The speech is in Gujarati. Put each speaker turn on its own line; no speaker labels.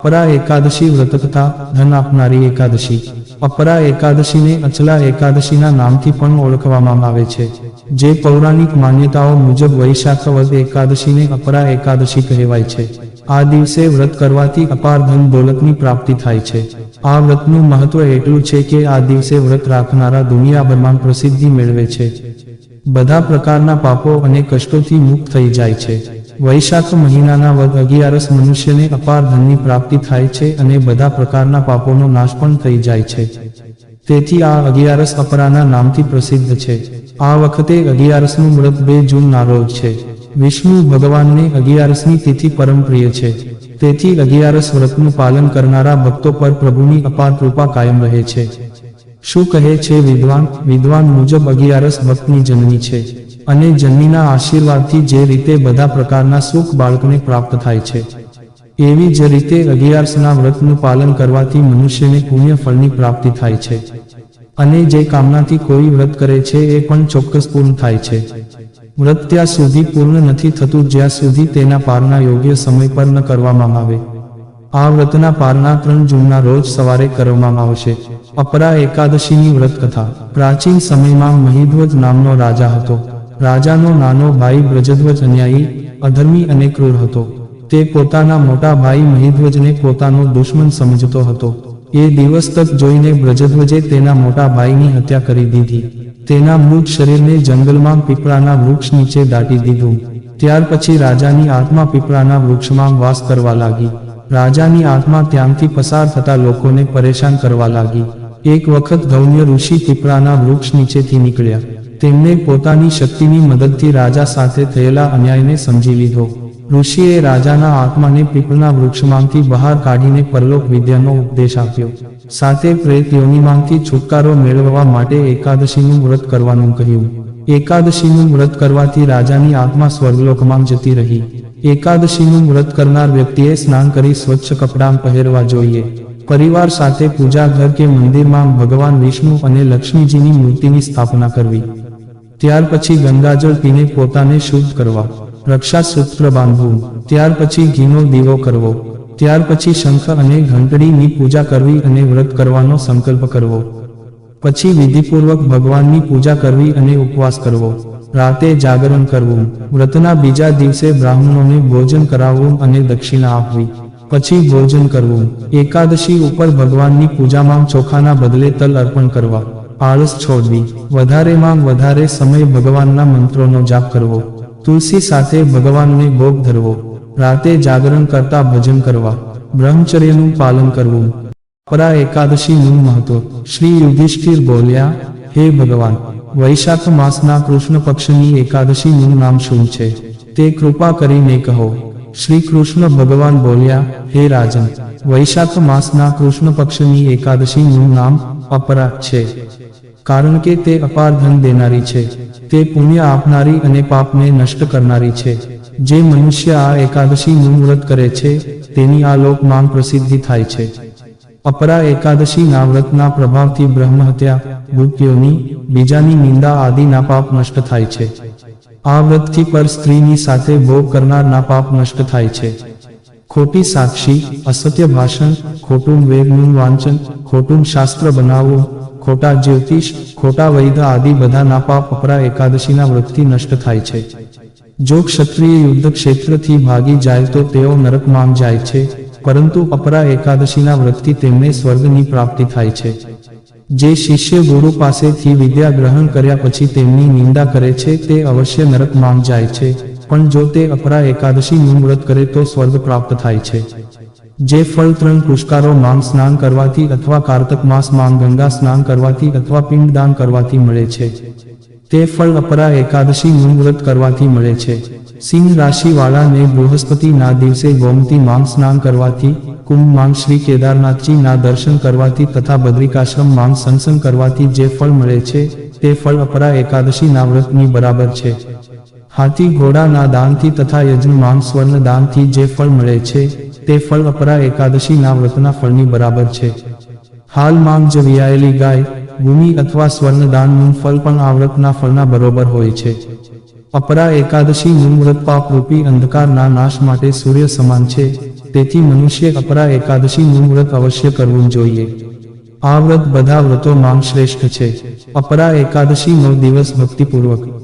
અપરા એકાદશી વ્રત તથા ધન આપનારી એકાદશી. અપરા એકાદશીને અચલા એકાદશીના નામથી પણ ઓળખવામાં આવે છે. જે પૌરાણિક માન્યતાઓ મુજબ વૈશાખ વદ એકાદશીને અપરા એકાદશી કહેવાય છે. આ દિવસે વ્રત કરવાથી અપાર ધન દોલતની પ્રાપ્તિ થાય છે. આ વ્રતનું મહત્વ એટલું છે કે આ દિવસે વ્રત રાખનારા દુનિયાભરમાં પ્રસિદ્ધિ મેળવે છે. બધા પ્રકારના પાપો અને કષ્ટોથી મુક્ત થઈ જાય છે. વૈશાખ મહિનાના વર્ગ અગિયારસ મનુષ્યને અપાર ધનની પ્રાપ્તિ થાય છે અને બધા પ્રકારના પાપોનો નાશ પણ થઈ જાય છે. તેથી આ અગિયારસ અપરાના નામથી પ્રસિદ્ધ છે. આ વખતે અગિયારસનું વ્રત બે જૂનના રોજ છે. વિષ્ણુ ભગવાનને અગિયારસની તિથિ પરમ પ્રિય છે. તેથી અગિયારસ વ્રતનું પાલન કરનારા ભક્તો પર પ્રભુની અપાર કૃપા કાયમ રહે છે. શું કહે છે વિદ્વાન? વિદ્વાન મુજબ અગિયારસ ભક્તની જન્મી છે. અને જન્મીના આશીર્વાદથી જે રીતે બધા પ્રકારના સુખ બાળકને પ્રાપ્ત થાય છે. એવી જ રીતે અગિયારસના વ્રતનું પાલન કરવાથી મનુષ્યને પુણ્ય ફળની પ્રાપ્તિ થાય છે. અને જે કામનાથી કોઈ વ્રત કરે છે એ પણ ચોક્કસ પૂર્ણ થાય છે. વ્રત ત્યાં સુધી પૂર્ણ નથી થતું જ્યાં સુધી તેના પારના યોગ્ય સમય પર ન કરવામાં આવે. આ વ્રતના પારના ત્રણ જૂનના રોજ સવારે કરવામાં આવશે. અપરા એકાદશીની વ્રત કથા પ્રાચીન સમયમાં મહિધ્વજ નામનો રાજા હતો. રાજાનો નાનો ભાઈ બ્રજધ્વજ અન્યાયી, અધર્મી અને ક્રૂર હતો. તે પોતાના મોટા ભાઈ મહિધ્વજને પોતાનો દુશ્મન સમજતો હતો. એ દિવસ તક જોઈને બ્રજધ્વજે તેના મોટા ભાઈની હત્યા કરી દીધી. તેના મૃત શરીરને જંગલમાં પીપળાના વૃક્ષ નીચે દાટી દીધું. ત્યાર પછી રાજાની આત્મા પીપળાના વૃક્ષમાં વાસ કરવા લાગી. રાજાની આત્મા ત્યાંથી પસાર થતા લોકોને પરેશાન કરવા લાગી. એક વખત ધૌન્ય ઋષિ પીપળાના વૃક્ષ નીચેથી નીકળ્યા. તેમને પોતાની શક્તિની મદદથી રાજા સાથે થયેલા અન્યાયને સમજી લીધો. ઋષિએ રાજાના આત્માને પીપળના વૃક્ષમાંથી બહાર કાઢીને પરલોક વિદ્યાનો ઉપદેશ આપ્યો. સાથે પ્રેત યોનિમાંથી છુટકારો મેળવવા માટે એકાદશીનું વ્રત કરવાનું કહ્યું. એકાદશીનું વ્રત કરવાથી રાજાની આત્મા સ્વર્ગલોકમાં જતી રહી. એકાદશીનું વ્રત કરનાર વ્યક્તિએ સ્નાન કરી સ્વચ્છ કપડાં પહેરવા જોઈએ. પરિવાર સાથે પૂજા ઘર કે મંદિરમાં ભગવાન વિષ્ણુ અને લક્ષ્મીજીની મૂર્તિની સ્થાપના કરવી. ત્યાર પછી ગંગાજળ પીને પોતાને શુદ્ધ કરવા. રક્ષા સૂત્ર બાંધવું. ત્યાર પછી ઘીનો દીવો કરવો. ત્યાર પછી શંખ અને ઘંટડીની પૂજા કરવી અને વ્રત કરવાનો સંકલ્પ કરવો. પછી વિધિપૂર્વક ભગવાનની પૂજા કરવી અને ઉપવાસ કરવો. રાતે જાગરણ કરવું. વ્રતના બીજા દિવસે બ્રાહ્મણોને ભોજન કરાવવું અને દક્ષિણા આપવી. પછી ભોજન કરવું. એકાદશી ઉપર ભગવાનની પૂજામાં ચોખાના બદલે તલ અર્પણ કરવા. આળસ છોડવી વધારેમાં વધારે સમય ભગવાનના મંત્રોનો જાપ કરવો, તુલસી સાથે ભગવાનને ભોગ ધરવો, રાતે જાગરણ કરતા ભજન કરવા, બ્રહ્મચર્યનું પાલન કરવું. પરા એકાદશીનું મહત્વ, શ્રી યુધિષ્ઠિર બોલ્યા, હે ભગવાન, વૈશાખ માસના કૃષ્ણ પક્ષની એકાદશીનું નામ શું છે? તે કૃપા કરીને કહો. શ્રી કૃષ્ણ ભગવાન બોલ્યા, હે રાજન, વૈશાખ માસના કૃષ્ણ પક્ષની એકાદશીનું નામ અપરા છે. કારણ કે તે અપાર ધન દેનારી છે. તે પુણ્ય આપનારી અને પાપને નષ્ટ કરનારી છે. જે મનુષ્ય આ એકાદશીનું વ્રત કરે છે, તેની આ લોકમાં પ્રસિદ્ધિ થાય છે. અપરા એકાદશી ના વ્રતના પ્રભાવથી બ્રહ્મ હત્યા બીજાની નિંદા આદિના પાપ નષ્ટ થાય છે. આ વ્રતથી પર સ્ત્રીની સાથે ભોગ કરનારના પાપ નષ્ટ થાય છે. ખોટી સાક્ષી, અસત્ય ભાષણ, ખોટું વેદનું વાંચન, ખોટું શાસ્ત્ર બનાવવું ખોટા જ્યોતિષ, ખોટા વૈધ આદિ બધા નાપાપ અપરા એકાદશીના વ્રતથી નષ્ટ થાય છે. જો ક્ષત્રિય યુદ્ધ ક્ષેત્રથી ભાગી જાય તો તેઓ નરકમાં જાય છે, પરંતુ અપરા એકાદશીના વ્રતથી તેમને સ્વર્ગની પ્રાપ્તિ થાય છે. જે શિષ્ય ગુરુ પાસેથી વિદ્યા ગ્રહણ કર્યા પછી તેમની નિંદા કરે છે, તે અવશ્ય નરકમાં જાય છે, પણ જો તે અપરા એકાદશીનું વ્રત કરે તો સ્વર્ગ પ્રાપ્ત થાય છે. જે ફળ ત્રણ પુષ્કારો માંગ સ્નાન કરવાથી અથવા કાર્તક માસ માંગ ગંગા સ્નાન કરવાથી અથવા પિંડદાન કરવાથી મળે છે. તે ફળ અપરા એકાદશી વ્રત કરવાથી મળે છે. સિંહ રાશિવાળાને બૃહસ્પતિના દિવસે ગોમતી માંગ સ્નાન કરવાથી, કુંભ માંગ શ્રી કેદારનાથજીના દર્શન કરવાથી તથા બદ્રિકાશ્રમ માંગ સંસંગ કરવાથી જે ફળ મળે છે, તે ફળ અપરા એકાદશી ના વ્રતની બરાબર છે. હાથી ઘોડાના દાનથી તથા યજમાન સ્વર્ણ દાનથી જે ફળ મળે છે, તે ફળ અપરા એકાદશીના વ્રતના ફળની બરાબર છે. હાલમાં જ વિયાયેલી ગાય, ભૂમિ અથવા સ્વર્ણ દાનનું ફળ પણ આ વ્રતના ફળના બરોબર હોય છે. અપરા એકાદશી નું વ્રત પાપરૂપી અંધકારના નાશ માટે સૂર્ય સમાન છે, તેથી મનુષ્ય અપરા એકાદશી વ્રત અવશ્ય કરવું જોઈએ. આ વ્રત બધા વ્રતોમાં શ્રેષ્ઠ છે. અપરા એકાદશી નો દિવસ ભક્તિપૂર્વક